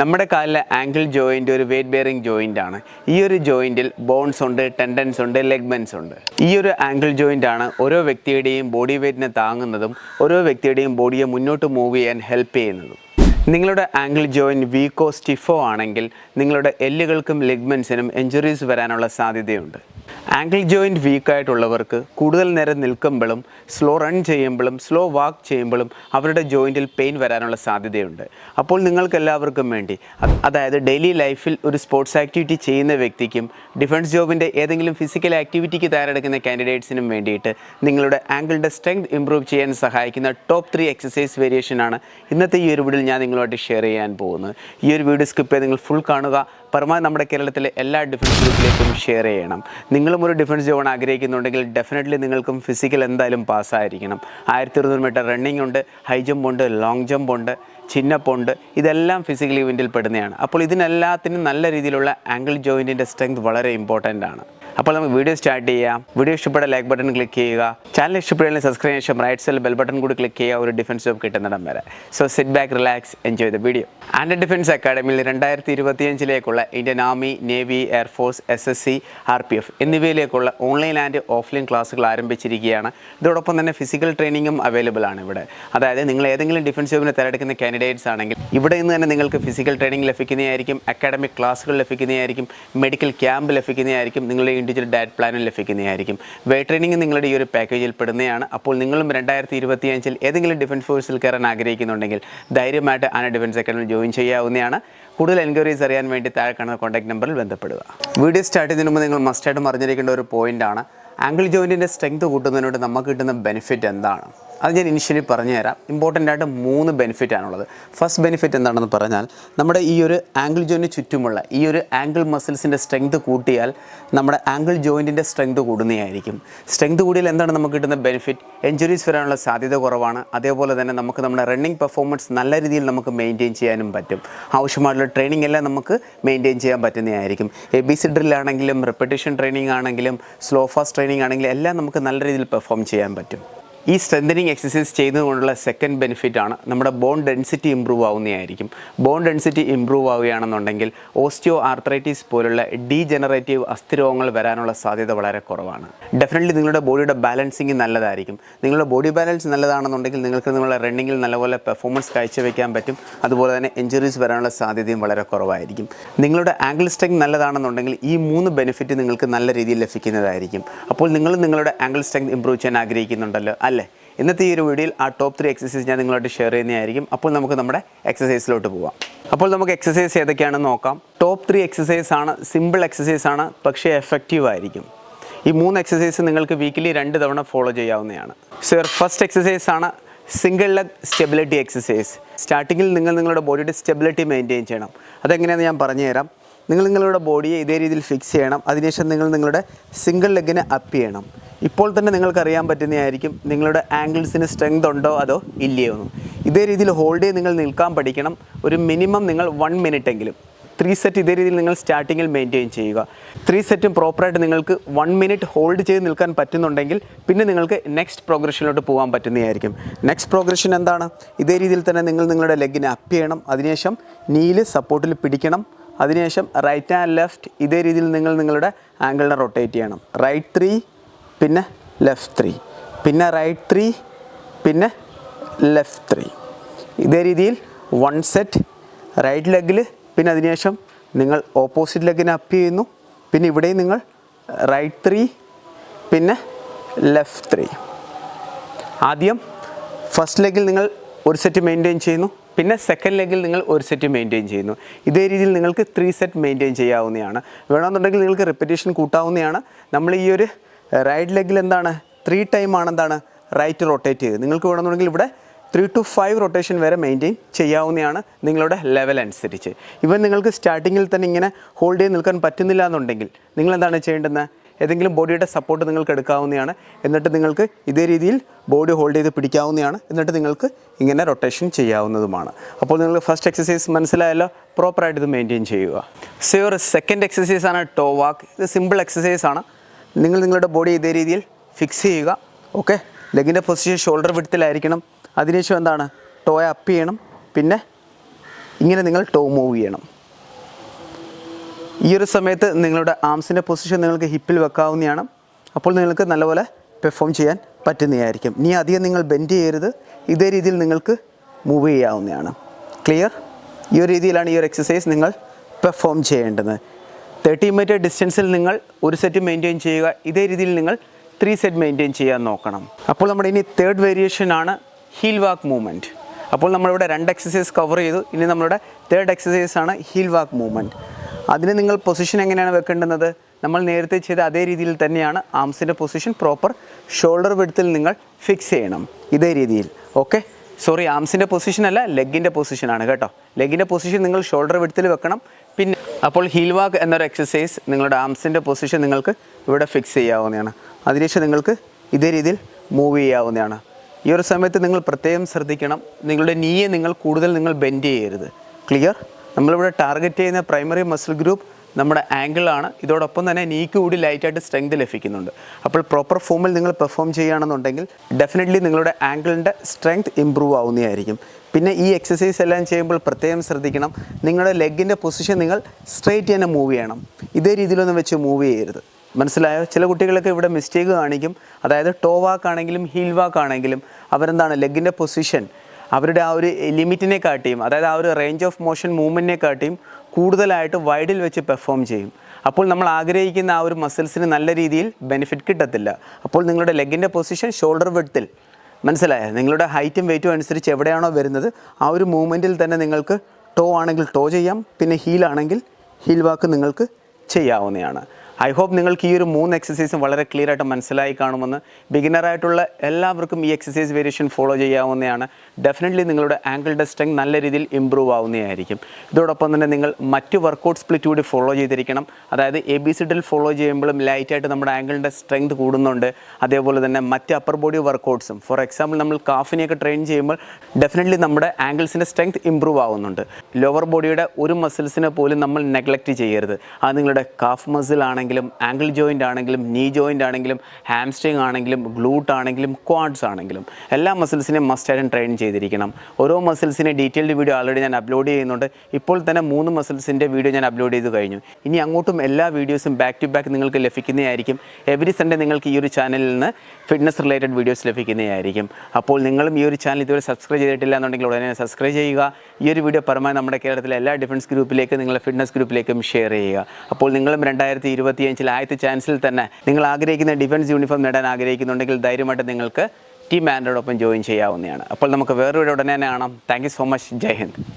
നമ്മുടെ കാലിലെ ankle joint ഒരു വെയിറ്റ് ബെയറിംഗ് ജോയിന്റ് ആണ്. ഈ ഒരു ജോയിന്റിൽ ബോൺസ് ഉണ്ട് ടെൻഡൻസ് ഉണ്ട് ലെഗ്മെൻസ് ഉണ്ട്. ഈ ഒരു ആംഗിൾ ജോയിന്റ് ആണ് ഓരോ വ്യക്തിയുടെയും ബോഡി വെയ്റ്റിനെ താങ്ങുന്നതും ഓരോ വ്യക്തിയുടെയും ബോഡിയെ മുന്നോട്ട് മൂവ് ചെയ്യാൻ ഹെൽപ്പ് ചെയ്യുന്നതും. നിങ്ങളുടെ ആംഗിൾ ജോയിന്റ് വീക്കോ സ്റ്റിഫോ ആണെങ്കിൽ നിങ്ങളുടെ എല്ലുകൾക്കും ലെഗ്മെൻസിനും എഞ്ചുറീസ് വരാനുള്ള സാധ്യതയുണ്ട്. ആംഗിൾ ജോയിന്റ് വീക്കായിട്ടുള്ളവർക്ക് കൂടുതൽ നേരം നിൽക്കുമ്പോഴും സ്ലോ റൺ ചെയ്യുമ്പോഴും സ്ലോ വാക്ക് ചെയ്യുമ്പോഴും അവരുടെ ജോയിന്റിൽ പെയിൻ വരാനുള്ള സാധ്യതയുണ്ട്. അപ്പോൾ നിങ്ങൾക്ക് എല്ലാവർക്കും വേണ്ടി അതായത് ഡെയിലി ലൈഫിൽ ഒരു സ്പോർട്സ് ആക്ടിവിറ്റി ചെയ്യുന്ന വ്യക്തിക്കും ഡിഫൻസ് ജോബിന്റെ ഏതെങ്കിലും ഫിസിക്കൽ ആക്ടിവിറ്റിക്ക് തയ്യാറെടുക്കുന്ന കാൻഡിഡേറ്റ്സിനും വേണ്ടിയിട്ട് നിങ്ങളുടെ ആങ്കിളിന്റെ സ്ട്രെങ്ത് ഇമ്പ്രൂവ് ചെയ്യാൻ സഹായിക്കുന്ന ടോപ്പ് ത്രീ എക്സസൈസ് വേരിയേഷനാണ് ഇന്നത്തെ ഈ ഒരു വീഡിയോയിൽ ഞാൻ നിങ്ങളുമായിട്ട് ഷെയർ ചെയ്യാൻ പോകുന്നത്. ഈ ഒരു വീഡിയോ സ്കിപ്പ് ചെയ്ത് നിങ്ങൾ ഫുൾ കാണുക. പരമാവധി നമ്മുടെ കേരളത്തിലെ എല്ലാ ഡിഫൻസ് ഗ്രൂപ്പിലേക്കും ഷെയർ ചെയ്യണം. നിങ്ങളും ഒരു ഡിഫൻസ് ജോൺ ആഗ്രഹിക്കുന്നുണ്ടെങ്കിൽ ഡെഫിനറ്റ്ലി നിങ്ങൾക്കും ഫിസിക്കൽ എന്തായാലും പാസ്സായിരിക്കണം ആയിരത്തി ഇരുന്നൂറ് മീറ്റർ റണ്ണിംഗ് ഉണ്ട് ഹൈ ജമ്പ് ഉണ്ട് ലോങ് ജമ്പ് ഉണ്ട് ചിന്നപ്പുണ്ട് ഇതെല്ലാം ഫിസിക്കൽ ഇവന്റിൽ പെടുന്നതാണ്. അപ്പോൾ ഇതിനെല്ലാത്തിനും നല്ല രീതിയിലുള്ള ആംഗിൾ ജോയിന്റിന്റെ സ്ട്രെങ്ത് വളരെ ഇമ്പോർട്ടന്റ് ആണ്. അപ്പോൾ നമുക്ക് വീഡിയോ സ്റ്റാർട്ട് ചെയ്യാം. വീഡിയോ ഇഷ്ടപ്പെട്ട ലൈക്ക് ബട്ടൺ ക്ലിക്ക് ചെയ്യുക. ചാനൽ ഇഷ്ടപ്പെടുന്ന സബ്സ്ക്രൈബ് ശേഷം റൈറ്റ് സൈഡിൽ ബെൽ ബട്ടൺ കൂടി ക്ലിക്ക് ചെയ്യുക. ഒരു ഡിഫൻസ് ജോബ് കിട്ടുന്നിടം വരെ. So sit back relax enjoy the video and defence അക്കാഡമിയിൽ രണ്ടായിരത്തി ഇരുപത്തിയഞ്ചിലേക്കുള്ള Indian army navy air force S S C R P F എന്നിവയിലേക്കുള്ള online and offline ക്ലാസ്സുകൾ ആരംഭിച്ചിരിക്കുകയാണ്. ഇതോടൊപ്പം തന്നെ ഫിസിക്കൽ ട്രെയിനിങ്ങും അവൈലബിൾ ആണ് ഇവിടെ. അതായത് നിങ്ങൾ ഏതെങ്കിലും ഡിഫൻസ് ജോബിന് തിരഞ്ഞെടുക്കുന്ന കാൻഡിഡേറ്റ്സ് ആണെങ്കിൽ ഇവിടെ നിന്ന് തന്നെ നിങ്ങൾക്ക് ഫിസിക്കൽ ട്രെയിനിങ് ലഭിക്കുന്നതായിരിക്കും അക്കാഡമിക് ക്ലാസ്സുകൾ ലഭിക്കുന്നതായിരിക്കും മെഡിക്കൽ ക്യാമ്പ് ലഭിക്കുന്നതായിരിക്കും നിങ്ങളുടെ ഇൻഡിവിജ്വൽ ഡയറ്റ് പ്ലാനും ലഭിക്കുന്നതായിരിക്കും. വെയ്റ്റ് ട്രെയിനിങ് നിങ്ങളുടെ ഈ ഒരു പാക്കേജിൽ പെടുന്നതാണ്. അപ്പോൾ നിങ്ങളും രണ്ടായിരത്തി ഇരുപത്തി അഞ്ചിൽ ഏതെങ്കിലും ഡിഫൻസ് ഫോഴ്സിൽ കയറാൻ ആഗ്രഹിക്കുന്നുണ്ടെങ്കിൽ ധൈര്യമായിട്ട് ആന ഡിഫൻസ് അക്കാഡമി ജോയിൻ ചെയ്യാവുന്നതാണ്. കൂടുതൽ എൻക്വയറീസ് അറിയാൻ വേണ്ടി താഴെ കാണുന്ന കോൺടാക്ട് നമ്പറിൽ ബന്ധപ്പെടുക. വീഡിയോ സ്റ്റാർട്ട് ചെയ്യുന്നതിന് മുമ്പ് നിങ്ങൾ മസ്റ്റായിട്ടും അറിഞ്ഞിരിക്കേണ്ട ഒരു പോയിന്റാണ് ആംഗിൾ ജോയിന്റിന്റെ സ്ട്രെങ്ത് കൂട്ടുന്നതിനോട് നമുക്ക് കിട്ടുന്ന ബെനിഫിറ്റ് എന്താണ്? അത് ഞാൻ ഇനിഷ്യലി പറഞ്ഞു തരാം ഇമ്പോർട്ടന്റ് ആയിട്ട് മൂന്ന് ബെനിഫിറ്റ് ആണുള്ളത്. ഫസ്റ്റ് ബെനിഫിറ്റ് എന്താണെന്ന് പറഞ്ഞാൽ നമ്മുടെ ഈ ഒരു ആംഗിൾ ജോയിന് ചുറ്റുമുള്ള ഈ ഒരു ആംഗിൾ മസിൽസിന്റെ സ്ട്രെങ്ത് കൂട്ടിയാൽ നമ്മുടെ ആംഗിൾ ജോയിന്റിന്റെ സ്ട്രെങ്ത് കൂടുന്നതായിരിക്കും സ്ട്രെങ്ത് കൂടിയാൽ എന്താണ് നമുക്ക് കിട്ടുന്ന ബെനിഫിറ്റ് എഞ്ചുറീസ് വരാനുള്ള സാധ്യത കുറവാണ്. അതേപോലെ തന്നെ നമുക്ക് നമ്മുടെ റണ്ണിങ് പെർഫോമൻസ് നല്ല രീതിയിൽ നമുക്ക് മെയിന്റെയിൻ ചെയ്യാനും പറ്റും. ആവശ്യമായിട്ടുള്ള ട്രെയിനിങ് എല്ലാം നമുക്ക് മെയിന്റെയിൻ ചെയ്യാൻ പറ്റുന്നതായിരിക്കും എ ബി സി ഡ്രില്ലാണെങ്കിലും റെപ്പറ്റീഷൻ ട്രെയിനിങ് ആണെങ്കിലും സ്ലോ ഫാസ്റ്റ് ട്രെയിനിങ് ആണെങ്കിലും എല്ലാം നമുക്ക് നല്ല രീതിയിൽ പെർഫോം ചെയ്യാൻ പറ്റും. ഈ സ്ട്രെങ്തനിങ് എക്സസൈസ് ചെയ്യുന്നതുകൊണ്ടുള്ള സെക്കൻഡ് ബെനിഫിറ്റ് ആണ്. നമ്മുടെ ബോൺ ഡെൻസിറ്റി ഇമ്പ്രൂവ് ആവുന്നതായിരിക്കും. ബോൺ ഡെൻസിറ്റി ഇമ്പ്രൂവ് ആവുകയാണെന്നുണ്ടെങ്കിൽ ഓസ്റ്റിയോ ആർത്രൈറ്റിസ് പോലുള്ള ഡീജനറേറ്റീവ് അസ്ഥിരോഗങ്ങൾ വരാനുള്ള സാധ്യത വളരെ കുറവാണ്. ഡെഫിനറ്റ്ലി നിങ്ങളുടെ ബോഡിയുടെ ബാലൻസിങ് നല്ലതായിരിക്കും. നിങ്ങളുടെ ബോഡി ബാലൻസ് നല്ലതാണെന്നുണ്ടെങ്കിൽ നിങ്ങൾക്ക് നിങ്ങളുടെ റണ്ണിങ്ങിൽ നല്ലപോലെ പെർഫോമൻസ് കാഴ്ചവെക്കാൻ പറ്റും. അതുപോലെ തന്നെ എഞ്ചുറീസ് വരാനുള്ള സാധ്യതയും വളരെ കുറവായിരിക്കും. നിങ്ങളുടെ ആംഗിൾ സ്ട്രെങ് നല്ലതാണെന്നുണ്ടെങ്കിൽ ഈ മൂന്ന് ബെനിഫിറ്റ് നിങ്ങൾക്ക് നല്ല രീതിയിൽ ലഭിക്കുന്നതായിരിക്കും. അപ്പോൾ നിങ്ങൾ നിങ്ങളുടെ ആംഗിൾ സ്ട്രെങ് ഇമ്പ്രൂവ് ചെയ്യാൻ ആഗ്രഹിക്കുന്നുണ്ടല്ലോ. അല്ലേ? ഇന്നത്തെ ഈ ഒരു വീഡിയോയിൽ ആ ടോപ്പ് ത്രീ എക്സസൈസ് ഞാൻ നിങ്ങളോട് ഷെയർ ചെയ്യുന്നതായിരിക്കും. അപ്പോൾ നമുക്ക് നമ്മുടെ എക്സസൈസിലോട്ട് പോവാം. അപ്പോൾ നമുക്ക് എക്സസൈസ് ഏതൊക്കെയാണെന്ന് നോക്കാം. ടോപ്പ് ത്രീ എക്സസൈസ് ആണ് സിമ്പിൾ എക്സസൈസ് ആണ് പക്ഷേ എഫക്റ്റീവ് ആയിരിക്കും. ഈ മൂന്ന് എക്സസൈസ് നിങ്ങൾക്ക് വീക്കിലി രണ്ട് തവണ ഫോളോ ചെയ്യാവുന്നതാണ്. സർ ഫസ്റ്റ് എക്സസൈസ് ആണ് സിംഗിൾ ലെഗ് സ്റ്റെബിലിറ്റി എക്സസൈസ് സ്റ്റാർട്ടിങ്ങിൽ നിങ്ങൾ നിങ്ങളുടെ ബോഡിയുടെ സ്റ്റെബിലിറ്റി മെയിന്റെയിൻ ചെയ്യണം. അതെങ്ങനെയാണെന്ന് ഞാൻ പറഞ്ഞു തരാം. നിങ്ങൾ നിങ്ങളുടെ ബോഡിയെ ഇതേ രീതിയിൽ ഫിക്സ് ചെയ്യണം. അതിനുശേഷം നിങ്ങൾ നിങ്ങളുടെ സിംഗിൾ ലെഗിനെ അപ്പ് ചെയ്യണം. ഇപ്പോൾ തന്നെ നിങ്ങൾക്ക് അറിയാൻ പറ്റുന്നതായിരിക്കും നിങ്ങളുടെ ആംഗിൾസിന് സ്ട്രെങ്ത് ഉണ്ടോ അതോ ഇല്ലയോ എന്ന്. ഇതേ രീതിയിൽ ഹോൾഡ് ചെയ്ത് നിങ്ങൾ നിൽക്കാൻ പഠിക്കണം. ഒരു മിനിമം നിങ്ങൾ വൺ മിനിറ്റ് എങ്കിലും. ത്രീ സെറ്റ് ഇതേ രീതിയിൽ നിങ്ങൾ സ്റ്റാർട്ടിങ്ങിൽ മെയിന്റെയിൻ ചെയ്യുക. ത്രീ സെറ്റും പ്രോപ്പറായിട്ട് നിങ്ങൾക്ക് വൺ മിനിറ്റ് ഹോൾഡ് ചെയ്ത് നിൽക്കാൻ പറ്റുന്നുണ്ടെങ്കിൽ പിന്നെ നിങ്ങൾക്ക് നെക്സ്റ്റ് പ്രോഗ്രഷനിലോട്ട് പോകാൻ പറ്റുന്നതായിരിക്കും. നെക്സ്റ്റ് പ്രോഗ്രഷൻ എന്താണ്? ഇതേ രീതിയിൽ തന്നെ നിങ്ങൾ നിങ്ങളുടെ ലെഗിനെ അപ്പ് ചെയ്യണം. അതിനുശേഷം നീൽ സപ്പോർട്ടിൽ പിടിക്കണം. അതിനുശേഷം റൈറ്റ് ആൻഡ് ലെഫ്റ്റ് ഇതേ രീതിയിൽ നിങ്ങൾ നിങ്ങളുടെ ആംഗിളിനെ റൊട്ടേറ്റ് ചെയ്യണം. റൈറ്റ് ത്രീ പിന്നെ ലെഫ്റ്റ് ത്രീ പിന്നെ റൈറ്റ് ത്രീ പിന്നെ ലെഫ്റ്റ് ത്രീ ഇതേ രീതിയിൽ വൺ സെറ്റ് റൈറ്റ് ലെഗിൽ പിന്നെ അതിനുശേഷം നിങ്ങൾ ഓപ്പോസിറ്റ് ലെഗിന് അപ്പ് ചെയ്യുന്നു. പിന്നെ ഇവിടെയും നിങ്ങൾ റൈറ്റ് ത്രീ പിന്നെ ലെഫ്റ്റ് ത്രീ ആദ്യം ഫസ്റ്റ് ലെഗിൽ നിങ്ങൾ ഒരു സെറ്റ് മെയിന്റെയിൻ ചെയ്യുന്നു. പിന്നെ സെക്കൻഡ് ലെഗിൽ നിങ്ങൾ ഒരു സെറ്റ് മെയിന്റെയിൻ ചെയ്യുന്നു. ഇതേ രീതിയിൽ നിങ്ങൾക്ക് ത്രീ സെറ്റ് മെയിന്റെയിൻ ചെയ്യാവുന്നതാണ്. വേണമെന്നുണ്ടെങ്കിൽ നിങ്ങൾക്ക് റിപ്പറ്റീഷൻ കൂട്ടാവുന്നതാണ്. നമ്മൾ ഈ ഒരു റൈറ്റ് ലെഗിൽ എന്താണ്? ത്രീ ടൈം ആണ് എന്താണ്? റൈറ്റ് റൊട്ടേറ്റ് ചെയ്ത് നിങ്ങൾക്ക് വേണമെന്നുണ്ടെങ്കിൽ ഇവിടെ ത്രീ ടു ഫൈവ് റൊട്ടേഷൻ വരെ മെയിന്റെയിൻ ചെയ്യാവുന്നതാണ് നിങ്ങളുടെ ലെവൽ അനുസരിച്ച്. ഇവൻ നിങ്ങൾക്ക് സ്റ്റാർട്ടിങ്ങിൽ തന്നെ ഇങ്ങനെ ഹോൾഡ് ചെയ്ത് നിൽക്കാൻ പറ്റുന്നില്ല എന്നുണ്ടെങ്കിൽ നിങ്ങൾ എന്താണ് ചെയ്യേണ്ടത് ഏതെങ്കിലും ബോഡിയുടെ സപ്പോർട്ട് നിങ്ങൾക്ക് എടുക്കാവുന്നതാണ്. എന്നിട്ട് നിങ്ങൾക്ക് ഇതേ രീതിയിൽ ബോഡി ഹോൾഡ് ചെയ്ത് പിടിക്കാവുന്നതാണ്. എന്നിട്ട് നിങ്ങൾക്ക് ഇങ്ങനെ റൊട്ടേഷൻ ചെയ്യാവുന്നതുമാണ്. അപ്പോൾ നിങ്ങൾ ഫസ്റ്റ് എക്സസൈസ് മനസ്സിലായല്ലോ? പ്രോപ്പറായിട്ട് ഇത് മെയിന്റെയിൻ ചെയ്യുക. സോ സെക്കൻഡ് എക്സസൈസ് ആണ് ടോ വാക്ക് ഇത് സിമ്പിൾ എക്സസൈസ് ആണ്. നിങ്ങൾ നിങ്ങളുടെ ബോഡി ഇതേ രീതിയിൽ ഫിക്സ് ചെയ്യുക ഓക്കെ ലെഗിന്റെ പൊസിഷൻ ഷോൾഡർ വിടത്തിലായിരിക്കണം അതിനുശേഷം എന്താണ്? ടോയെ അപ്പ് ചെയ്യണം. പിന്നെ ഇങ്ങനെ നിങ്ങൾ ടോ മൂവ് ചെയ്യണം. ഈ ഒരു സമയത്ത് നിങ്ങളുടെ ആംസിന്റെ പൊസിഷൻ നിങ്ങൾക്ക് ഹിപ്പിൽ വെക്കാവുന്നതാണ്. അപ്പോൾ നിങ്ങൾക്ക് നല്ലപോലെ പെർഫോം ചെയ്യാൻ പറ്റുന്നതായിരിക്കും. ഇനി അധികം നിങ്ങൾ ബെൻഡ് ചെയ്യരുത്. ഇതേ രീതിയിൽ നിങ്ങൾക്ക് മൂവ് ചെയ്യാവുന്നതാണ്. ക്ലിയർ ഈ ഒരു രീതിയിലാണ് ഈ ഒരു എക്സസൈസ് നിങ്ങൾ പെർഫോം ചെയ്യേണ്ടത്. തേർട്ടി മീറ്റർ ഡിസ്റ്റൻസിൽ നിങ്ങൾ ഒരു സെറ്റ് മെയിന്റെയിൻ ചെയ്യുക. ഇതേ രീതിയിൽ നിങ്ങൾ ത്രീ സെറ്റ് മെയിന്റെയിൻ ചെയ്യാൻ നോക്കണം. അപ്പോൾ നമ്മുടെ ഇനി തേർഡ് വേരിയേഷൻ ആണ് ഹീൽ വാക്ക് മൂവ്മെന്റ് അപ്പോൾ നമ്മളിവിടെ രണ്ട് എക്സസൈസ് കവർ ചെയ്തു. ഇനി നമ്മളുടെ തേർഡ് എക്സസൈസ് ആണ് ഹീൽ വാക്ക് മൂവ്മെന്റ് അതിന് നിങ്ങൾ പൊസിഷൻ എങ്ങനെയാണ് വെക്കേണ്ടുന്നത് നമ്മൾ നേരത്തെ ചെയ്ത അതേ രീതിയിൽ തന്നെയാണ് ആംസിന്റെ പൊസിഷൻ പ്രോപ്പർ ഷോൾഡർ വിടുത്തിൽ നിങ്ങൾ ഫിക്സ് ചെയ്യണം. ഇതേ രീതിയിൽ. ഓക്കെ സോറി ആംസിന്റെ പൊസിഷൻ അല്ല ലെഗിന്റെ പൊസിഷനാണ് കേട്ടോ. ലെഗിന്റെ പൊസിഷൻ നിങ്ങൾ ഷോൾഡർ വിടുത്തിൽ വെക്കണം. പിന്നെ അപ്പോൾ ഹീൽ വാക്ക് എന്നൊരു എക്സസൈസ് നിങ്ങളുടെ ആംസിന്റെ പൊസിഷൻ നിങ്ങൾക്ക് ഇവിടെ ഫിക്സ് ചെയ്യാവുന്നതാണ്. അതിനുശേഷം നിങ്ങൾക്ക് ഇതേ രീതിയിൽ മൂവ് ചെയ്യാവുന്നതാണ്. ഈ ഒരു സമയത്ത് നിങ്ങൾ പ്രത്യേകം ശ്രദ്ധിക്കണം. നിങ്ങളുടെ നീയെ നിങ്ങൾ കൂടുതൽ നിങ്ങൾ ബെൻഡ് ചെയ്യരുത്. ക്ലിയർ നമ്മളിവിടെ ടാർഗറ്റ് ചെയ്യുന്ന പ്രൈമറി മസിൽ ഗ്രൂപ്പ് നമ്മുടെ ആംഗിളാണ് ഇതോടൊപ്പം തന്നെ നീക്ക് കൂടി ലൈറ്റായിട്ട് സ്ട്രെങ്ത് ലഭിക്കുന്നുണ്ട്. അപ്പോൾ പ്രോപ്പർ ഫോമിൽ നിങ്ങൾ പെർഫോം ചെയ്യുകയാണെന്നുണ്ടെങ്കിൽ ഡെഫിനറ്റ്ലി നിങ്ങളുടെ ആംഗിളിന്റെ സ്ട്രെങ്ത് ഇമ്പ്രൂവ് ആവുന്നതായിരിക്കും. പിന്നെ ഈ എക്സസൈസ് എല്ലാം ചെയ്യുമ്പോൾ പ്രത്യേകം ശ്രദ്ധിക്കണം. നിങ്ങളുടെ ലെഗിന്റെ പൊസിഷൻ നിങ്ങൾ സ്ട്രെയിറ്റ് തന്നെ മൂവ് ചെയ്യണം. ഇതേ രീതിയിലൊന്നും വെച്ച് മൂവ് ചെയ്യരുത്. മനസ്സിലായോ? ചില കുട്ടികളൊക്കെ ഇവിടെ മിസ്റ്റേക്ക് കാണിക്കും. അതായത് ടോ വാക്ക് ആണെങ്കിലും ഹീൽ വാക്ക് ആണെങ്കിലും അവരെന്താണ് ലെഗിന്റെ പൊസിഷൻ അവരുടെ ആ ഒരു ലിമിറ്റിനെ കാട്ടിയും അതായത് ആ ഒരു റേഞ്ച് ഓഫ് മോഷൻ മൂവ്മെന്റിനെ കാട്ടിയും കൂടുതലായിട്ട് വൈഡിൽ വെച്ച് പെർഫോം ചെയ്യും. അപ്പോൾ നമ്മൾ ആഗ്രഹിക്കുന്ന ആ ഒരു മസിൽസിന് നല്ല രീതിയിൽ ബെനിഫിറ്റ് കിട്ടത്തില്ല. അപ്പോൾ നിങ്ങളുടെ ലെഗിന്റെ പൊസിഷൻ ഷോൾഡർ വിഡ്ത്തിൽ മനസ്സിലായോ? നിങ്ങളുടെ ഹൈറ്റും വെയിറ്റും അനുസരിച്ച് എവിടെയാണോ വരുന്നത് ആ ഒരു മൂവ്മെന്റിൽ തന്നെ നിങ്ങൾക്ക് ടോ ആണെങ്കിൽ ടോ ചെയ്യാം പിന്നെ ഹീൽ ആണെങ്കിൽ ഹീൽ വാക്ക് നിങ്ങൾക്ക് ചെയ്യാവുന്നതാണ്. ഐ ഹോപ്പ് നിങ്ങൾക്ക് ഈ ഒരു മൂന്ന് എക്സസൈസും വളരെ ക്ലിയർ ആയിട്ട് മനസ്സിലായി കാണുമെന്ന് ബിഗിനറായിട്ടുള്ള എല്ലാവർക്കും ഈ എക്സസൈസ് വേരിയേഷൻ ഫോളോ ചെയ്യാവുന്നതാണ്. ഡെഫിനറ്റ്ലി നിങ്ങളുടെ ആംഗിളുടെ സ്ട്രെങ്ത് നല്ല രീതിയിൽ ഇമ്പ്രൂവ് ആവുന്നതായിരിക്കും. ഇതോടൊപ്പം തന്നെ നിങ്ങൾ മറ്റ് വർക്കൗട്ട് സ്പ്ലിറ്റ് കൂടി ഫോളോ ചെയ്തിരിക്കണം. അതായത് എ ബി സി ഡിൽ ഫോളോ ചെയ്യുമ്പോഴും ലൈറ്റായിട്ട് നമ്മുടെ ആങ്കിളിന്റെ സ്ട്രെങ്ത് കൂടുന്നുണ്ട്. അതേപോലെ തന്നെ മറ്റ് അപ്പർ ബോഡി വർക്കൗട്ട്സും ഫോർ എക്സാമ്പിൾ നമ്മൾ കാഫിനെയൊക്കെ ട്രെയിൻ ചെയ്യുമ്പോൾ ഡെഫിനറ്റ്ലി നമ്മുടെ ആംഗിൾസിന്റെ സ്ട്രെങ്ത് ഇമ്പ്രൂവ് ആവുന്നുണ്ട്. ലോവർ ബോഡിയുടെ ഒരു മസിൽസിനെ പോലും നമ്മൾ നെഗ്ലക്റ്റ് ചെയ്യരുത്. അത് നിങ്ങളുടെ കാഫ് മസിൽ ആണെങ്കിലും ആംഗിൾ ജോയിന്റ് ആണെങ്കിലും നീ ജോയിന്റ് ആണെങ്കിലും ഹാംസ്ട്രിങ് ആണെങ്കിലും ഗ്ലൂട്ട് ആണെങ്കിലും ക്വാഡ്സ് ആണെങ്കിലും എല്ലാ മസിൽസിനെയും മസ്റ്റായിട്ടും ട്രെയിൻ ചെയ്തിരിക്കണം. ഓരോ മസിൽസിന്റെ ഡീറ്റെയിൽഡ് വീഡിയോ ആൾറെഡി ഞാൻ അപ്ലോഡ് ചെയ്യുന്നുണ്ട്. ഇപ്പോൾ തന്നെ മൂന്ന് മസിൽസിന്റെ വീഡിയോ ഞാൻ അപ്ലോഡ് ചെയ്ത് കഴിഞ്ഞു. ഇനി അങ്ങോട്ടും എല്ലാ വീഡിയോസും ബാക്ക് ടു ബാക്ക് നിങ്ങൾക്ക് ലഭിക്കുന്നതായിരിക്കും. എവറി സൺഡേ നിങ്ങൾക്ക് ഈ ഒരു ചാനലിൽ നിന്ന് ഫിറ്റ്നസ് റിലേറ്റഡ് വീഡിയോസ് ലഭിക്കുന്നതായിരിക്കും. അപ്പോൾ നിങ്ങളും ഈ ഒരു ചാനൽ ഇതുവരെ സബ്സ്ക്രൈബ് ചെയ്തിട്ടില്ല എന്നുണ്ടെങ്കിൽ ഉടനെ സബ്സ്ക്രൈബ് ചെയ്യുക. ഈ ഒരു വീഡിയോ പരമാവധി നമ്മുടെ കേരളത്തിലെ എല്ലാ ഡിഫൻസ് ഗ്രൂപ്പിലേക്കും നിങ്ങളുടെ ഫിറ്റ്നസ് ഗ്രൂപ്പിലേക്കും ഷെയർ ചെയ്യുക. അപ്പോൾ നിങ്ങളും രണ്ടായിരത്തി ഇരുപത്തിയഞ്ചിൽ ആദ്യത്തെ ചാൻസിൽ തന്നെ നിങ്ങൾ ആഗ്രഹിക്കുന്ന ഡിഫൻസ് യൂണിഫോം നേടാൻ ആഗ്രഹിക്കുന്നുണ്ടെങ്കിൽ ധൈര്യമായിട്ട് നിങ്ങൾക്ക് ടീം ബാൻഡോടൊപ്പം ജോയിൻ ചെയ്യാവുന്നതാണ്. അപ്പോൾ നമുക്ക് വേറൊരു ഉടനെ കാണാം. Thank you so much Jai Hind.